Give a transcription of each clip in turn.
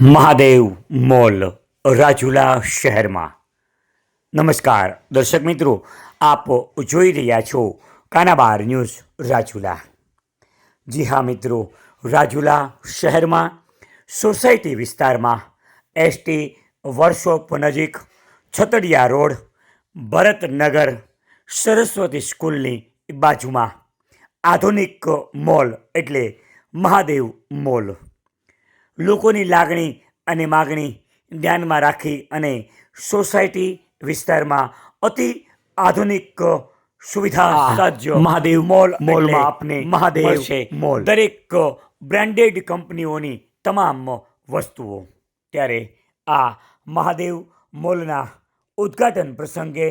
Mahadev mall, Rajula શહેરમાં. નમસ્કાર, દર્શક મિત્રો, આપ જોઈ રહ્યા છો કાનાબાર ન્યૂઝ રાજુલા. જી હા મિત્રો, રાજુલા શહેરમાં સોસાયટી વિસ્તારમાં એસટી વર્કશોપ નજીક છતડિયા રોડ, ભરતનગર સરસ્વતી સ્કૂલની બાજુમાં આધુનિક મોલ એટલે મહાદેવ મોલ. લોકોની લાગણી અને માગણી ધ્યાનમાં રાખી અને સોસાયટી વિસ્તારમાં અતિ આધુનિક સુવિધા સજ્જ મહાદેવ મોલ મોલમાં આપને મહાદેવ છે મોલ. દરેક બ્રાન્ડેડ કંપનીઓની તમામ વસ્તુઓ. ત્યારે આ મહાદેવ મોલના ઉદ્ઘાટન પ્રસંગે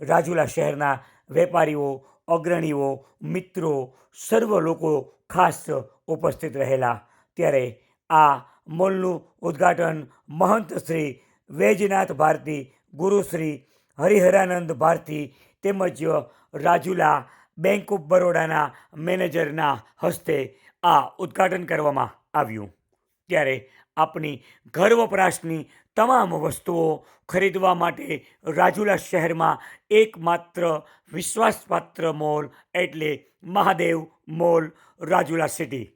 રાજુલા શહેરના વેપારીઓ અગ્રણીઓ મિત્રો સર્વ લોકો ખાસ ઉપસ્થિત રહેલા. ત્યારે આ મોલનું ઉદ્ઘાટન મહંત શ્રી વૈજનાથ ભારતી ગુરુશ્રી હરિહરાનંદ ભારતી તેમજ રાજુલા બેંક ઓફ બરોડાના મેનેજરના હસ્તે આ ઉદ્ઘાટન કરવામાં આવ્યું. ત્યારે આપની ઘર વપરાશની તમામ વસ્તુઓ ખરીદવા માટે રાજુલા શહેરમાં એકમાત્ર વિશ્વાસપાત્ર મોલ એટલે મહાદેવ મોલ રાજુલા સિટી.